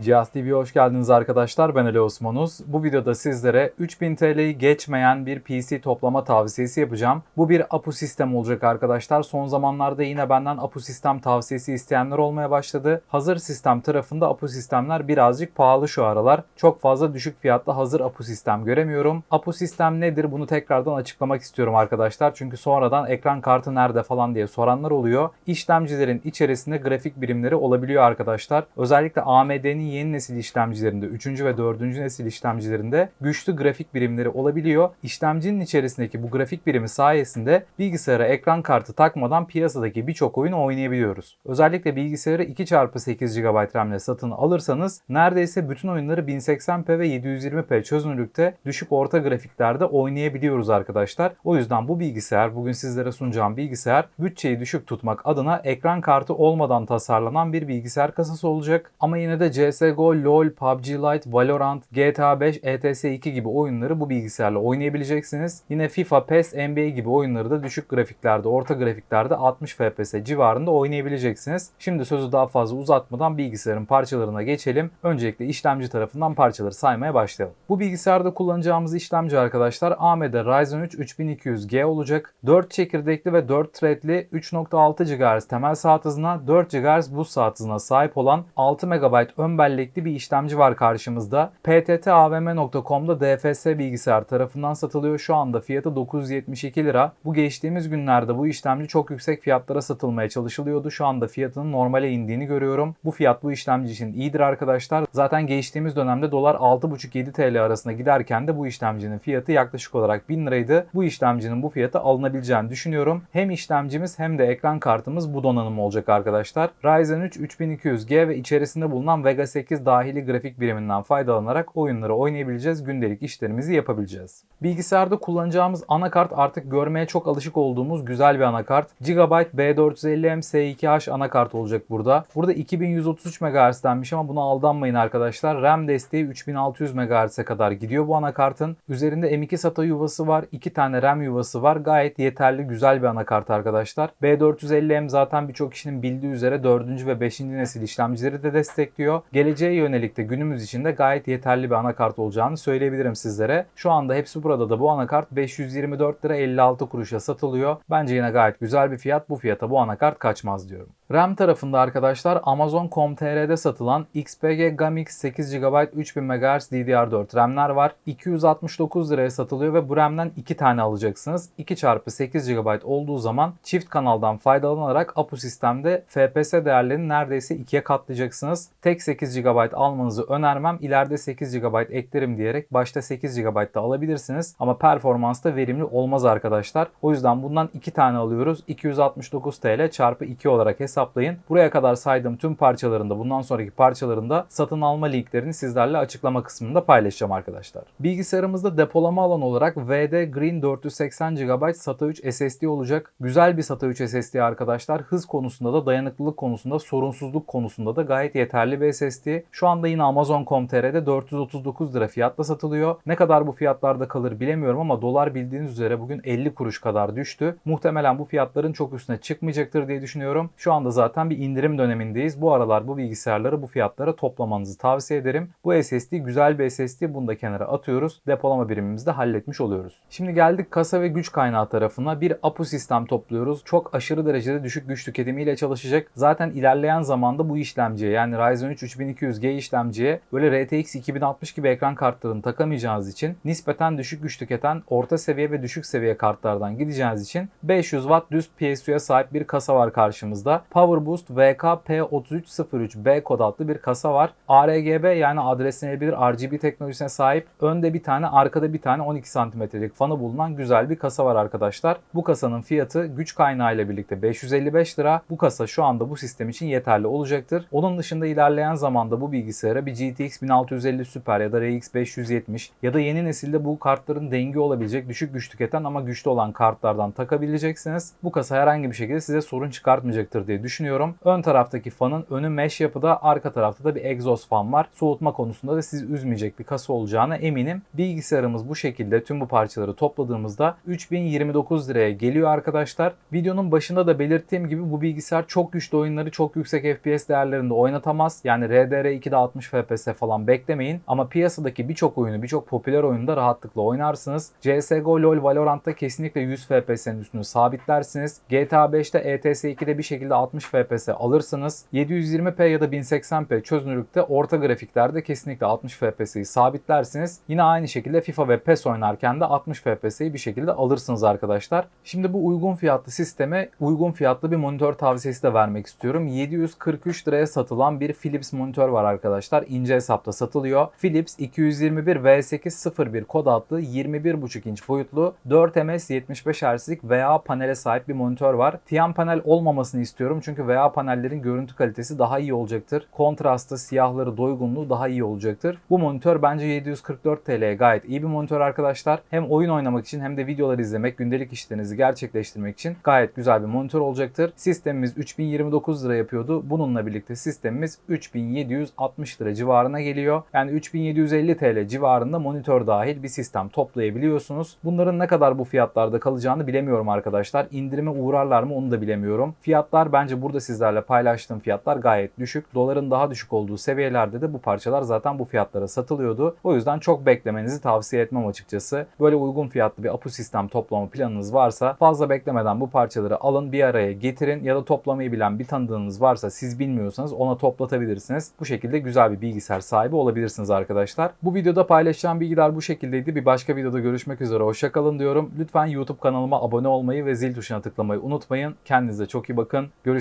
Cihaz TV'ye hoş geldiniz arkadaşlar. Ben Ali Osmanuz. Bu videoda sizlere 3000 TL'yi geçmeyen bir PC toplama tavsiyesi yapacağım. Bu bir APU sistem olacak arkadaşlar. Son zamanlarda yine benden APU sistem tavsiyesi isteyenler olmaya başladı. Hazır sistem tarafında APU sistemler birazcık pahalı şu aralar. Çok fazla düşük fiyatlı hazır APU sistem göremiyorum. APU sistem nedir? Bunu tekrardan açıklamak istiyorum arkadaşlar. Çünkü sonradan ekran kartı nerede falan diye soranlar oluyor. İşlemcilerin içerisinde grafik birimleri olabiliyor arkadaşlar. Özellikle AMD'nin yeni nesil işlemcilerinde, 3. ve 4. nesil işlemcilerinde güçlü grafik birimleri olabiliyor. İşlemcinin içerisindeki bu grafik birimi sayesinde bilgisayara ekran kartı takmadan piyasadaki birçok oyunu oynayabiliyoruz. Özellikle bilgisayarı 2x8 GB RAM ile satın alırsanız neredeyse bütün oyunları 1080p ve 720p çözünürlükte düşük orta grafiklerde oynayabiliyoruz arkadaşlar. O yüzden bu bilgisayar, bugün sizlere sunacağım bilgisayar bütçeyi düşük tutmak adına ekran kartı olmadan tasarlanan bir bilgisayar kasası olacak. Ama yine de CSGO, LoL, PUBG Lite, Valorant, GTA 5, ETS 2 gibi oyunları bu bilgisayarla oynayabileceksiniz. Yine FIFA, PES, NBA gibi oyunları da düşük grafiklerde, orta grafiklerde 60 FPS civarında oynayabileceksiniz. Şimdi sözü daha fazla uzatmadan bilgisayarın parçalarına geçelim. Öncelikle işlemci tarafından parçaları saymaya başlayalım. Bu bilgisayarda kullanacağımız işlemci arkadaşlar AMD Ryzen 3 3200G olacak. 4 çekirdekli ve 4 threadli 3.6 GHz temel saat hızına, 4 GHz buz saat hızına sahip olan 6 MB ön bellekli bir işlemci var karşımızda. pttavm.com'da DFS bilgisayar tarafından satılıyor. Şu anda fiyatı 972 lira. Bu geçtiğimiz günlerde bu işlemci çok yüksek fiyatlara satılmaya çalışılıyordu. Şu anda fiyatının normale indiğini görüyorum. Bu fiyat bu işlemci için iyidir arkadaşlar. Zaten geçtiğimiz dönemde dolar 6,5-7 TL arasında giderken de bu işlemcinin fiyatı yaklaşık olarak 1000 liraydı. Bu işlemcinin bu fiyatı alınabileceğini düşünüyorum. Hem işlemcimiz hem de ekran kartımız bu donanım olacak arkadaşlar. Ryzen 3 3200G ve içerisinde bulunan Vega 8 dahili grafik biriminden faydalanarak oyunları oynayabileceğiz. Gündelik işlerimizi yapabileceğiz. Bilgisayarda kullanacağımız anakart artık görmeye çok alışık olduğumuz güzel bir anakart. Gigabyte B450M S2H anakart olacak burada. Burada 2133 MHz denmiş ama buna aldanmayın arkadaşlar. RAM desteği 3600 MHz'e kadar gidiyor bu anakartın. Üzerinde M2 SATA yuvası var. 2 tane RAM yuvası var. Gayet yeterli güzel bir anakart arkadaşlar. B450M zaten birçok kişinin bildiği üzere 4. ve 5. nesil işlemcileri de destekliyor. Geleceğe yönelik de günümüz için de gayet yeterli bir anakart olacağını söyleyebilirim sizlere. Şu anda hepsi burada da bu anakart 524 lira 56 kuruşa satılıyor. Bence yine gayet güzel bir fiyat. Bu fiyata bu anakart kaçmaz diyorum. RAM tarafında arkadaşlar Amazon.com.tr'de satılan XPG Gamix 8 GB 3000 MHz DDR4 RAM'ler var. 269 liraya satılıyor ve bu RAM'den 2 tane alacaksınız. 2 çarpı 8 GB olduğu zaman çift kanaldan faydalanarak APU sistemde FPS değerlerini neredeyse 2'ye katlayacaksınız. Tek 8 GB almanızı önermem. İleride 8 GB eklerim diyerek başta 8 GB da alabilirsiniz. Ama performansta verimli olmaz arkadaşlar. O yüzden bundan 2 tane alıyoruz. 269 TL çarpı 2 olarak hesaplayın. Buraya kadar saydığım tüm parçalarında bundan sonraki parçalarında satın alma linklerini sizlerle açıklama kısmında paylaşacağım arkadaşlar. Bilgisayarımızda depolama alanı olarak VD Green 480 GB SATA 3 SSD olacak. Güzel bir SATA 3 SSD arkadaşlar. Hız konusunda da dayanıklılık konusunda sorunsuzluk konusunda da gayet yeterli bir SSD. Şu anda yine Amazon.com.tr'de 439 lira fiyatla satılıyor. Ne kadar bu fiyatlarda kalır bilemiyorum ama dolar bildiğiniz üzere bugün 50 kuruş kadar düştü. Muhtemelen bu fiyatların çok üstüne çıkmayacaktır diye düşünüyorum. Şu anda zaten bir indirim dönemindeyiz. Bu aralar bu bilgisayarları bu fiyatlara toplamanızı tavsiye ederim. Bu SSD güzel bir SSD. Bunu da kenara atıyoruz. Depolama birimimizi de halletmiş oluyoruz. Şimdi geldik kasa ve güç kaynağı tarafına. Bir APU sistem topluyoruz. Çok aşırı derecede düşük güç tüketimiyle çalışacak. Zaten ilerleyen zamanda bu işlemciye yani Ryzen 3 3200G işlemciye böyle RTX 2060 gibi ekran kartlarını takamayacağınız için nispeten düşük güç tüketen orta seviye ve düşük seviye kartlardan gideceğiniz için 500 Watt düz PSU'ya sahip bir kasa var karşımızda. PowerBoost VK-P3303B kod adlı bir kasa var. ARGB yani adreslenebilir RGB teknolojisine sahip. Önde bir tane arkada bir tane 12 santimetrelik fanı bulunan güzel bir kasa var arkadaşlar. Bu kasanın fiyatı güç kaynağı ile birlikte 555 lira. Bu kasa şu anda bu sistem için yeterli olacaktır. Onun dışında ilerleyen zamanda bu bilgisayara bir GTX 1650 Super ya da RX 570 ya da yeni nesilde bu kartların dengi olabilecek düşük güç tüketen ama güçlü olan kartlardan takabileceksiniz. Bu kasa herhangi bir şekilde size sorun çıkartmayacaktır diye düşünüyorum. Ön taraftaki fanın önü mesh yapıda, arka tarafta da bir egzoz fan var. Soğutma konusunda da sizi üzmeyecek bir kasa olacağına eminim. Bilgisayarımız bu şekilde tüm bu parçaları topladığımızda 3029 liraya geliyor arkadaşlar. Videonun başında da belirttiğim gibi bu bilgisayar çok güçlü oyunları çok yüksek FPS değerlerinde oynatamaz. Yani RDR2'de 60 FPS falan beklemeyin. Ama piyasadaki birçok oyunu, birçok popüler oyunda rahatlıkla oynarsınız. CSGO, LoL, Valorant'ta kesinlikle 100 FPS'nin üstünü sabitlersiniz. GTA 5'te ETS 2'de bir şekilde 60 FPS alırsınız. 720p ya da 1080p çözünürlükte orta grafiklerde kesinlikle 60 FPS'yi sabitlersiniz. Yine aynı şekilde FIFA ve PES oynarken de 60 FPS'yi bir şekilde alırsınız arkadaşlar. Şimdi bu uygun fiyatlı sisteme uygun fiyatlı bir monitör tavsiyesi de vermek istiyorum. 743 liraya satılan bir Philips monitör var arkadaşlar. İnce hesapta satılıyor. Philips 221 V801 kod adlı 21.5 inç boyutlu 4ms 75 Hz'lik VA panele sahip bir monitör var. Tiyan panel olmamasını istiyorum çünkü VA panellerin görüntü kalitesi daha iyi olacaktır. Kontrastı, siyahları, doygunluğu daha iyi olacaktır. Bu monitör bence 744 TL'ye gayet iyi bir monitör arkadaşlar. Hem oyun oynamak için hem de videolar izlemek, gündelik işlerinizi gerçekleştirmek için gayet güzel bir monitör olacaktır. Sistemimiz 3029 lira yapıyordu. Bununla birlikte sistemimiz 3760 lira civarına geliyor. Yani 3750 TL civarında monitör dahil bir sistem toplayabiliyorsunuz. Bunların ne kadar bu fiyatlarda kalacağını bilemiyorum arkadaşlar. İndirime uğrarlar mı onu da bilemiyorum. Fiyatlar bence burada sizlerle paylaştığım fiyatlar gayet düşük. Doların daha düşük olduğu seviyelerde de bu parçalar zaten bu fiyatlara satılıyordu. O yüzden çok beklemenizi tavsiye etmem açıkçası. Böyle uygun fiyatlı bir APU sistem toplama planınız varsa fazla beklemeden bu parçaları alın bir araya getirin ya da toplamayı bilen bir tanıdığınız varsa siz bilmiyorsanız ona toplatabilirsiniz. Bu şekilde güzel bir bilgisayar sahibi olabilirsiniz arkadaşlar. Bu videoda paylaşacağım bilgiler bu şekildeydi. Bir başka videoda görüşmek üzere. Hoşçakalın diyorum. Lütfen YouTube kanalıma abone olmayı ve zil tuşuna tıklamayı unutmayın. Kendinize çok iyi bakın.